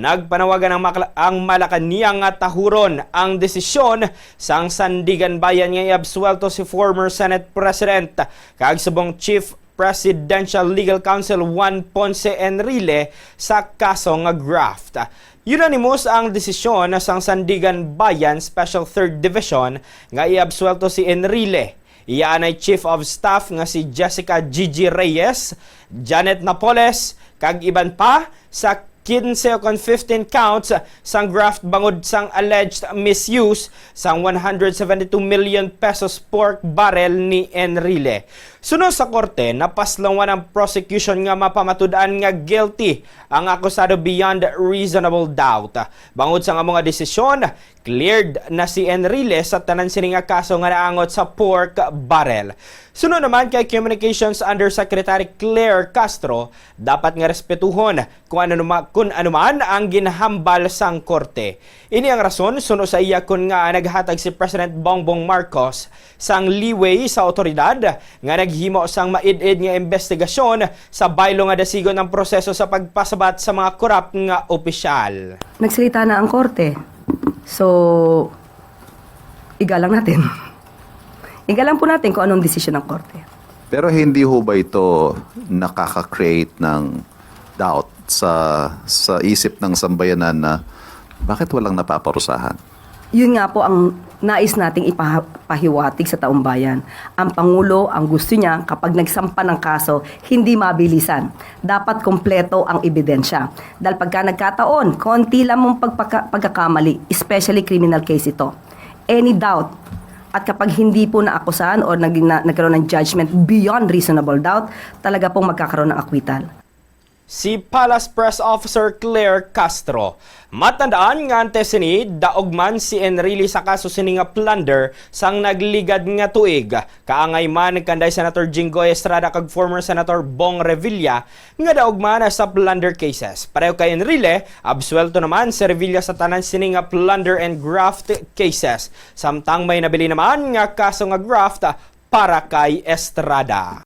nagpanawagan ang, makla- ang Malacanang nga tahuron ang desisyon sang Sandigan Bayan nga iabsuelto si former Senate President kag subong Chief Presidential Legal Counsel Juan Ponce Enrile sa kaso nga graft. Unanimous ang desisyon sang Sandigan Bayan Special 3rd Division nga iabsuelto si Enrile. Iyan ay Chief of Staff nga si Jessica Gigi Reyes, Janet Napoles, kag iban pa sa 15 o kon 15 counts sang graft bangod sang alleged misuse sang 172 million pesos pork barrel ni Enrile. Sunod sa korte, napaslawan ang prosecution nga mapamatud-an nga guilty ang akusado beyond reasonable doubt. Bangod sa nga mga desisyon, cleared na si Enrile sa tanan sini nga kaso nga naangot sa pork barrel. Sunod naman kay Communications Undersecretary Claire Castro, dapat nga respetuhon kung ano, kung ano man ang ginahambal sang korte. Ini ang rason suno sa iya kun nga naghatag si President Bongbong Marcos sang leeway sa otoridad nga naghimo sang maid-id nga investigasyon sa baylo nga dasigon ng proseso sa pagpasabat sa mga korap nga opisyal. Nagsalita na ang korte. So, igalang natin. Igalang po natin kung anong desisyon ng korte. Pero hindi ho ba ito nakaka-create ng doubt sa sa isip ng sambayanan na bakit walang napaparusahan? Yun nga po ang nais nating ipahiwatig sa taong bayan. Ang Pangulo, ang gusto niya, kapag nagsampa ng kaso, hindi mabilisan. Dapat kompleto ang ebidensya. Dahil pagka nagkataon, konti lang mong pagpaka- pagkakamali, especially criminal case ito. Any doubt, at kapag hindi po naakusahan o nag, na, nagkaroon ng judgment beyond reasonable doubt, talaga pong magkakaroon ng acquittal. Si Palace Press Officer Claire Castro. Matandaan nga ante sini, daog man si Enrile sa kaso sini nga plunder sang nagligad nga tuig. Kaangay man kanday Senator Jinggoy Estrada kag former Senator Bong Revilla nga daog man sa plunder cases. Pareho kay Enrile, absuelto naman si Revilla sa tanan sini nga plunder and graft cases. Samtang may nabili naman nga kaso nga graft para kay Estrada.